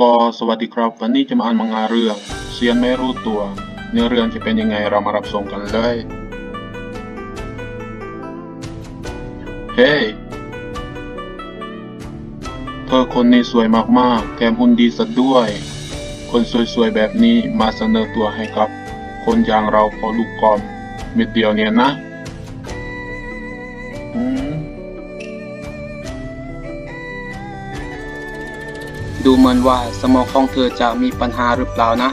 ก็สวัสดีครับ วันนี้จะมาอ่านมังงะเรื่องเซียนไม่รู้ตัว เนื้อเรื่องจะเป็นยังไงเรามารับชมกันเลย เฮ้ยเธอคนนี้สวยมากๆ แถมหุ่นดีซะด้วย คนสวยๆ แบบนี้มาเสนอตัวให้กับ คนอย่างเราพอลูกกอมเม็ดเดียวเนี่ยนะดูเหมือนว่าสมองของเธอจะมีปัญหาหรือเปล่านะ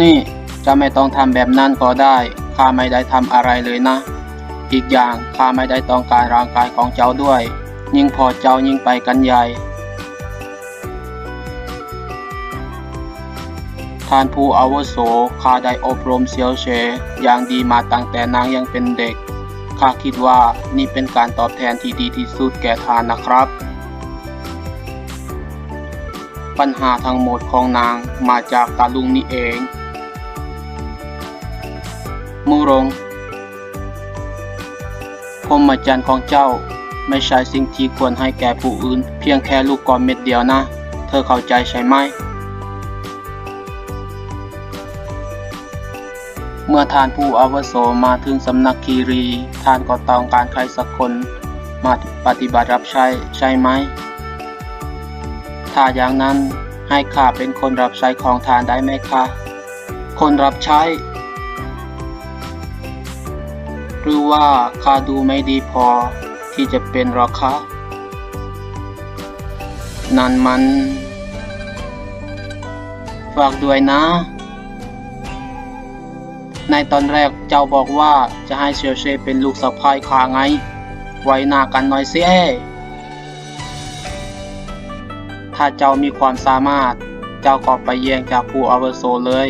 นี่จะไม่ต้องทำแบบนั้นก็ได้ข้าไม่ได้ทำอะไรเลยนะ อีกอย่างข้าไม่ได้ต้องการร่างกายของเจ้าด้วย ยิ่งพอเจ้ายิ่งไปกันใหญ่ ท่านผู้อาวุโสข้าได้อบรมเซียวเชอย่างดีมาตั้งแต่นางยังเป็นเด็ก ข้าคิดว่านี่เป็นการตอบแทนที่ดีที่สุดแก่ทานนะครับ ปัญหาทั้งหมดของนางมาจากตาลุงนี่เอง มูรงพรหมจรรย์ของเจ้าไม่ใช่สิ่งที่ควรให้แก่ผู้อื่น เพียงแค่ลูกกอมเม็ดเดียวนะ เธอเข้าใจใช่ไหม มื่อท่านผู้อาวุโสมาถึงสำนักคีรี ท่านก็ต้องการใครสักคนมาปฏิบัติรับใช้ใช่ไหม ถ้าอย่างนั้นให้ข้าเป็นคนรับใช้ของท่านได้ไหมคะ คนรับใช้ หรือว่าข้าดูไม่ดีพอที่จะเป็นหรอคะ นั่นมัน ฝากด้วยนะ ในตอนแรกเจ้าบอกว่าจะให้เซียวเชเป็นลูกสะพ้ายข้าไง ไว้หน้ากันหน่อยสิเอถ้าเจ้ามีความสามารถ เจ้าก็ไปแย่งจากผู้อาวุโสเลย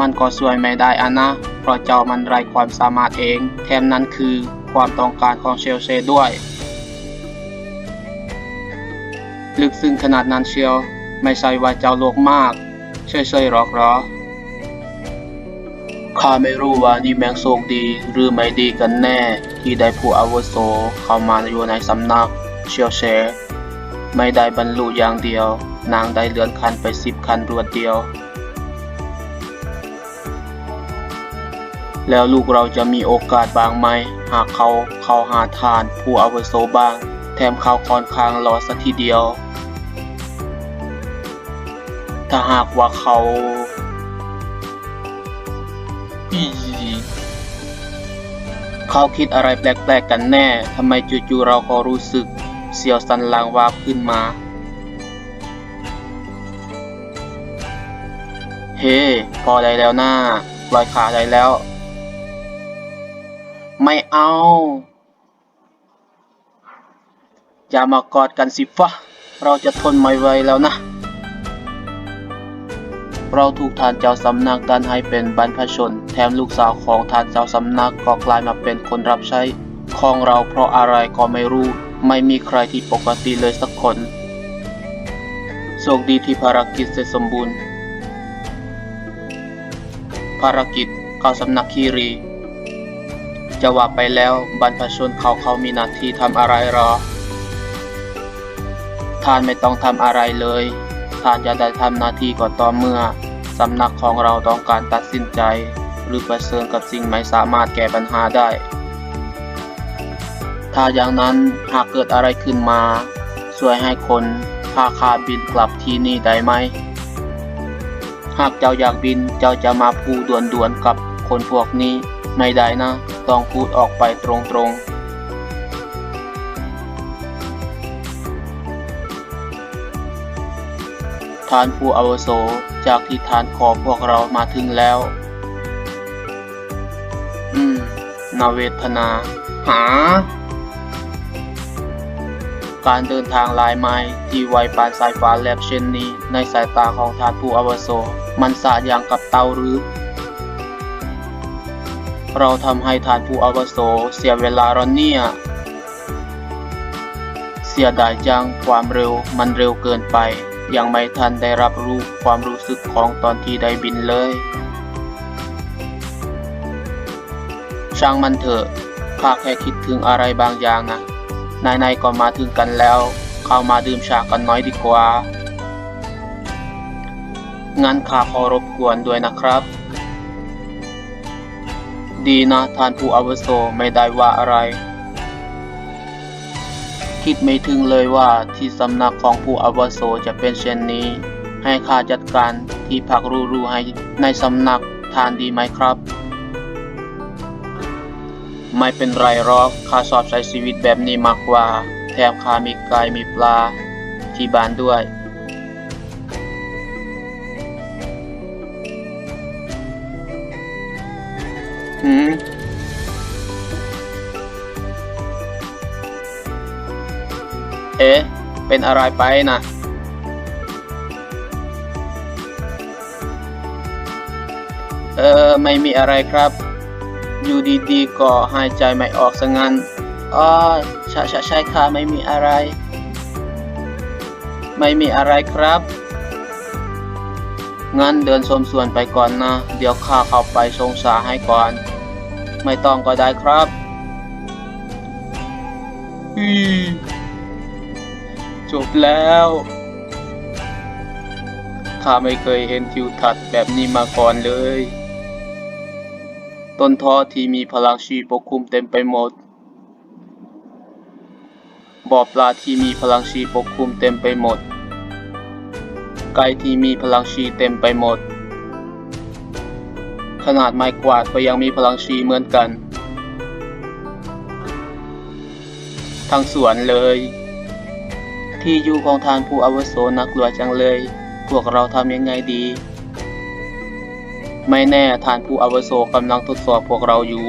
มันก็สวยไม่ได้อะนะ เพราะเจ้ามันไร้ความสามารถเอง แถมนั้นคือความต้องการของเชลเชด้วย ลึกซึ้งขนาดนั้นเชียว ไม่ใช่ว่าเจ้าโลกมากเฉยๆหรอกหรอ ข้าไม่รู้ว่านี่แมงโชคดีหรือไม่ดีกันแน่ ที่ได้ผู้อาวุโสเข้ามาอยู่ในสำนักเชียวแชไม่ได้บรรลุอย่างเดียว นางได้เลื่อนขันไปสิบขันรวดเดียว แล้วลูกเราจะมีโอกาสบ้างไหม หากเขาเข้าหาทานผู้อาวุโสบ้าง แถมเขาค่อนข้างรอสักทีเดียว ถ้าหากว่าเขา เขาคิดอะไรแปลกๆกันแน่ ทำไมจู่ๆเราก็รู้สึกเสียวสันหลังวาบขึ้นมา เฮ้พอได้แล้วนะปล่อยขาได้แล้ว ไม่เอาอย่ามากอดกันสิฟะเราจะทนไม่ไหวแล้วนะ เราถูกทานเจ้าสำนักดันให้เป็นบรรพชน แถมลูกสาวของท่านเจ้าสำนักก็กลายมาเป็นคนรับใช้ของเราเพราะอะไรก็ไม่รู้ ไม่มีใครที่ปกติเลยสักคนโชคดีที่ภารกิจเสร็จสมบูรณ์ ภารกิจเข้าสำนักคีรี จะว่าไปแล้วบรรพชนเขาเขามีหน้าที่ทำอะไรหรอ ท่านไม่ต้องทำอะไรเลย ท่านจะได้ทำหน้าที่ก็ต่อเมื่อสำนักของเราต้องการตัดสินใจ หรือปเสริญกับสิ่งไม่สามารถแก้ปัญหาได้ ถ้าอย่างนั้นหากเกิดอะไรขึ้นมา ช่วยให้คนพาข้าบินกลับที่นี่ได้ไหม หากเจ้าอยากบินเจ้าจะมาพูดด่วนๆกับคนพวกนี้ไม่ได้นะ ต้องพูดออกไปตรงๆท่านผู้อาวุโสจากที่ทานขอพวกเรามาถึงแล้ว นาเวทนา หา การเดินทางหลายไม้ที่ไวปานสายฟ้าแลบเช่นนี้ ในสายตาของทานผู้อวโส มันสาดอย่างกับเตาหรือ เราทำให้ทานผู้อวโสเสียเวลาเราเนี่ย เสียดายจังความเร็วมันเร็วเกินไป ยังไม่ทันได้รับรู้ความรู้สึกของตอนที่ได้บินเลย ช่างมันเถอะ ข้าแค่คิดถึงอะไรบางอย่างนะนายๆก็มาถึงกันแล้ว เข้ามาดื่มชากันน้อยดีกว่า งั้นข้าขอรบกวนด้วยนะครับ ดีนะท่านผู้อาวุโสไม่ได้ว่าอะไร คิดไม่ถึงเลยว่าที่สำนักของผู้อาวุโสจะเป็นเช่นนี้ ให้ข้าจัดการที่พักรู้ๆให้ในสำนักทานดีไหมครับ ไม่เป็นไรหรอกข้าชอบใช้ชีวิตแบบนี้มากกว่า แถมข้ามีไก่มีปลาที่บ้านด้วย หืม เอ๊ะ เป็นอะไรไปนะเออ ไม่มีอะไรครับ อยู่ดีๆก็หายใจไม่ออกซะงั้นอ๋อใช่ใช่ใช่ค่ะไม่มีอะไร ไม่มีอะไรครับ งั้นเดินชมสวนไปก่อนนะ เดี๋ยวข้าเข้าไปชงชาให้ก่อน ไม่ต้องก็ได้ครับอืจบแล้วข้าไม่เคยเห็นทิวทัศน์แบบนี้มาก่อนเลย ต้นท้อที่มีพลังชีปกคลุมเต็มไปหมด บ่อปลาที่มีพลังชีปกคลุมเต็มไปหมด ไก่ที่มีพลังชีเต็มไปหมด ขนาดไม้กวาดก็ยังมีพลังชีเหมือนกัน ทั้งสวนเลย ที่อยู่ของทานผู้อาวุโสนักลัวจังเลย พวกเราทำยังไงดี ไม่แน่ทานผู้อาวุโสกำลังทดสอบพวกเราอยู่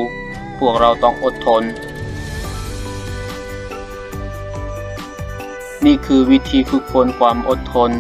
พวกเราต้องอดทน นี่คือวิธีฝึกฝนความอดทน